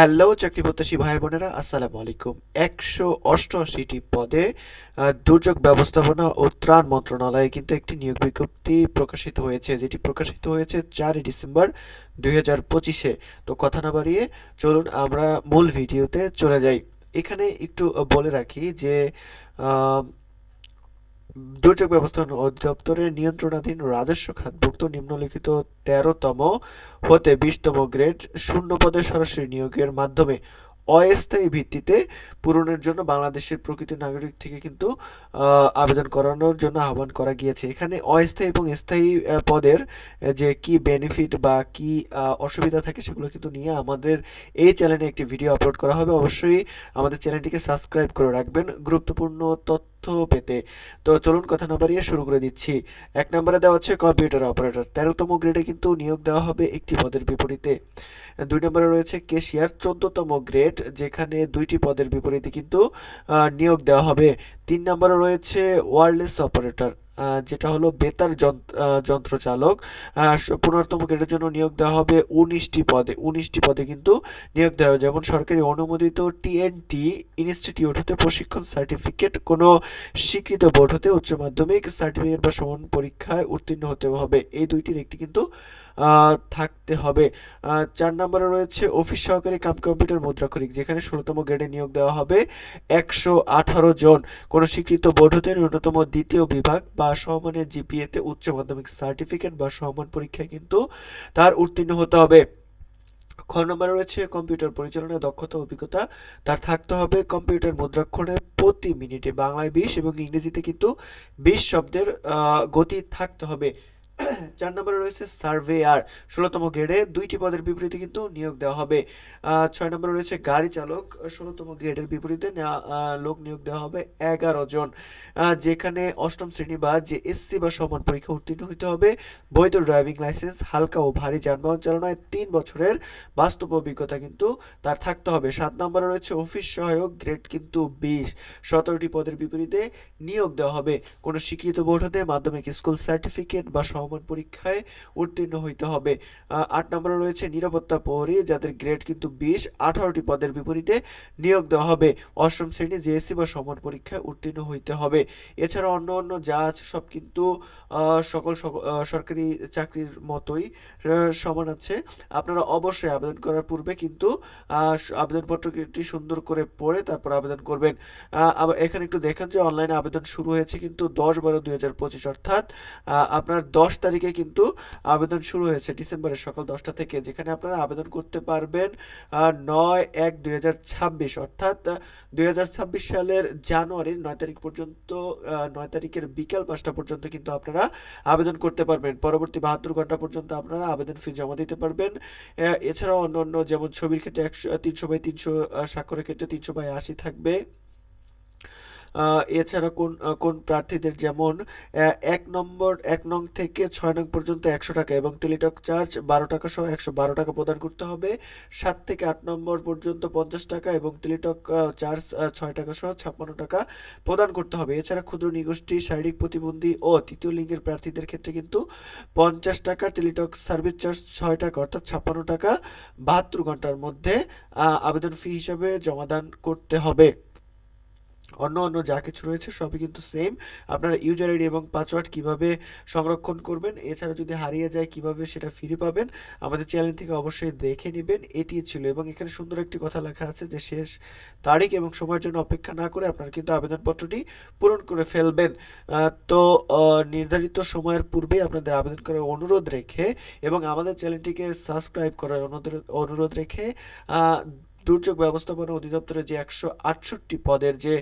Hello, চাকরি প্রত্যাশী ভাই বোনেরা, আসসালামু আলাইকুম। একশো অষ্টআশিটি পদে দুর্যোগ ব্যবস্থাপনা ও ত্রাণ মন্ত্রণালয়ে কিন্তু একটি নিয়োগ বিজ্ঞপ্তি প্রকাশিত হয়েছে, যেটি প্রকাশিত হয়েছে চারই ডিসেম্বর দুই হাজার পঁচিশে। তো কথা না বাড়িয়ে চলুন আমরা মূল ভিডিওতে চলে যাই। এখানে একটু বলে রাখি যে দুর্যোগ ব্যবস্থাপনা অধিদপ্তরের নিয়ন্ত্রণাধীন রাজস্ব খাতভুক্ত নিম্নলিখিত তেরোতম হতে বিশতম গ্রেড শূন্য পদে সরাসরি নিয়োগের মাধ্যমে অস্থায়ী ভিত্তিতে পূরণের জন্য বাংলাদেশের প্রকৃত নাগরিক থেকে কিন্তু আবেদন করানোর জন্য আহ্বান করা গিয়েছে। এখানে অস্থায়ী এবং স্থায়ী পদের যে কি বেনিফিট বা কি অসুবিধা থাকে সেগুলো কিন্তু নিয়ে আমাদের এই চ্যানেলে একটি ভিডিও আপলোড করা হবে। অবশ্যই আমাদের চ্যানেলটিকে সাবস্ক্রাইব করে রাখবেন। গুরুত্বপূর্ণ তথ্য পেতে। তো চলুন কথা না বাড়িয়ে শুরু করে দিচ্ছি। এক নম্বরে দেওয়া হচ্ছে কম্পিউটার অপারেটর। তেরোতম গ্রেডে কিন্তু নিয়োগ দেওয়া হবে একটি পদের বিপরীতে। দুই নম্বরে রয়েছে কেশিয়ার। চোদ্দতম গ্রেড, যেখানে দুইটি পদের বিপরীতে কিন্তু নিয়োগ দেওয়া হবে। তিন নম্বরে রয়েছে ওয়্যারলেস অপারেটর। যেটা হলো বেতার যন্ত্রচালক। পুনর্তমকে এটার জন্য নিয়োগ দেওয়া হবে উনিশটি পদে। উনিশটি পদে কিন্তু নিয়োগ দেওয়া হবে। যেমন সরকারি অনুমোদিত টিএনটি ইনস্টিটিউট হতে প্রশিক্ষণ সার্টিফিকেট, কোনো স্বীকৃত বোর্ড হতে উচ্চ মাধ্যমিক সার্টিফিকেট বা সমান পরীক্ষায় উত্তীর্ণ হতে হবে। এই দুইটির একটি কিন্তু থাকতে হবে। চার নম্বরে রয়েছে অফিস সহকারী কাম কম্পিউটার মুদ্রাক্ষরিক যেখানে ষোলোতম গ্রেডে নিয়োগ দেওয়া হবে একশো আঠারো জন। কোনো স্বীকৃত বোর্ড হতে ন্যূনতম দ্বিতীয় বিভাগ বা সমমানের জিপিএতে উচ্চ মাধ্যমিক সার্টিফিকেট বা সমান পরীক্ষায় কিন্তু তার উত্তীর্ণ হতে হবে। খ নম্বরে রয়েছে কম্পিউটার পরিচালনায় দক্ষতা, অভিজ্ঞতা, তার থাকতে হবে কম্পিউটার মুদ্রাক্ষরে প্রতি মিনিটে বাংলায় বিশ এবং ইংরেজিতে কিন্তু বিশ শব্দের গতি থাকতে হবে। চার নম্বরে রয়েছে সার্ভেয়ার। ষোলোতম গ্রেডে দুইটি পদের বিপরীতে কিন্তু নিয়োগ দেওয়া হবে। ছয় নম্বরে রয়েছে গাড়ি চালক। ষোলোতম গ্রেডের বিপরীতে লোক নিয়োগ দেওয়া হবে এগারো জন। যেখানে অষ্টম শ্রেণি বা যে এসসি বা সমান পরীক্ষা উত্তীর্ণ হতে হবে। বৈধ ড্রাইভিং লাইসেন্স, হালকা ও ভারী যানবাহন চালনায় তিন বছরের বাস্তব অভিজ্ঞতা কিন্তু তার থাকতে হবে। সাত নম্বরে রয়েছে অফিস সহায়ক গ্রেড কিন্তু বিশ। সতেরোটি পদের বিপরীতে নিয়োগ দেওয়া হবে। কোনো স্বীকৃত বোর্ড হতে মাধ্যমিক স্কুল সার্টিফিকেট বা সমমান পরীক্ষায় উত্তীর্ণ হইতে হবে। আট নম্বরে রয়েছে নিরাপত্তা প্রহরী, যাদের গ্রেড কিন্তু বিশ, আঠারোটি পদের বিপরীতে নিয়োগ দেওয়া হবে। অষ্টম শ্রেণি জেএসসি বা সমান পরীক্ষায় উত্তীর্ণ হইতে হবে। এছাড়া অন্য অন্য যা আছে সব কিন্তু সকল সরকারি চাকরির মতোই সমান আছে। আপনারা অবশ্যই আবেদন করার পূর্বে কিন্তু আবেদনপত্রটি সুন্দর করে পড়ে তারপর আবেদন করবেন। আবার এখানে একটু দেখেন যে অনলাইনে আবেদন শুরু হয়েছে কিন্তু দশ বারো দুই অর্থাৎ আপনার দশ তারিখে কিন্তু আবেদন শুরু হয়েছে, ডিসেম্বরের সকাল দশটা থেকে, যেখানে আপনারা আবেদন করতে পারবেন নয় এক দুই অর্থাৎ দুই হাজার ছাব্বিশ সালের জানুয়ারির নয় তারিখ পর্যন্ত নয় তারিখের বিকাল পাঁচটা পর্যন্ত কিন্তু আপনারা আবেদন করতে পারবেন। পরবর্তী বাহাত্তর ঘণ্টা পর্যন্ত আপনারা আবেদন ফি জমা দিতে পারবেন। এছাড়াও অন্যান্য যেমন ছবির ক্ষেত্রে একশো, তিনশো বাই তিনশো স্বাক্ষরের ক্ষেত্রে তিনশো বাই আশি থাকবে। এছাড়া কোন কোন প্রার্থীদের যেমন এক নম্বর, এক নং থেকে ছয় নং পর্যন্ত একশো টাকা এবং টেলিটক চার্জ বারো টাকা সহ একশো বারো টাকা প্রদান করতে হবে। সাত থেকে আট নম্বর পর্যন্ত পঞ্চাশ টাকা এবং টেলিটক চার্জ ছয় টাকা সহ ছাপ্পান্ন টাকা প্রদান করতে হবে। এছাড়া ক্ষুদ্র নিগোষ্ঠী, শারীরিক প্রতিবন্ধী ও তৃতীয় লিঙ্গের প্রার্থীদের ক্ষেত্রে কিন্তু পঞ্চাশ টাকা, টেলিটক সার্ভিস চার্জ ছয় টাকা অর্থাৎ ছাপ্পান্ন টাকা বাহাত্তর ঘণ্টার মধ্যে আবেদন ফি হিসাবে জমাদান করতে হবে। অন্য অন্য যা কিছু রয়েছে সবই কিন্তু সেম আপনারা ইউজার আইডি এবং পাসওয়ার্ড কীভাবে সংরক্ষণ করবেন, এছাড়া যদি হারিয়ে যায় কীভাবে সেটা ফিরে পাবেন, আমাদের চ্যানেল থেকে অবশ্যই দেখে নেবেন। এটি ছিল এবং এখানে সুন্দর একটি কথা লেখা আছে যে শেষ তারিখ এবং সময়ের জন্য অপেক্ষা না করে আপনারা কিন্তু আবেদনপত্রটি পূরণ করে ফেলবেন। তো নির্ধারিত সময়ের পূর্বেই আপনাদের আবেদন করার অনুরোধ রেখে এবং আমাদের চ্যানেলটিকে সাবস্ক্রাইব করার অনুরোধ রেখে দুর্যোগ ব্যবস্থাপনা অধিদপ্তরের যে একশো আটষট্টি পদের যে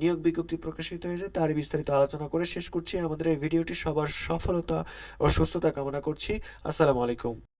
নিয়োগ বিজ্ঞপ্তি প্রকাশিত হয়েছে তার বিস্তারিত আলোচনা করে শেষ করছি। আমাদের এই ভিডিওটি সবার সফলতা ও সুস্থতা কামনা করছি। আসসালামু আলাইকুম।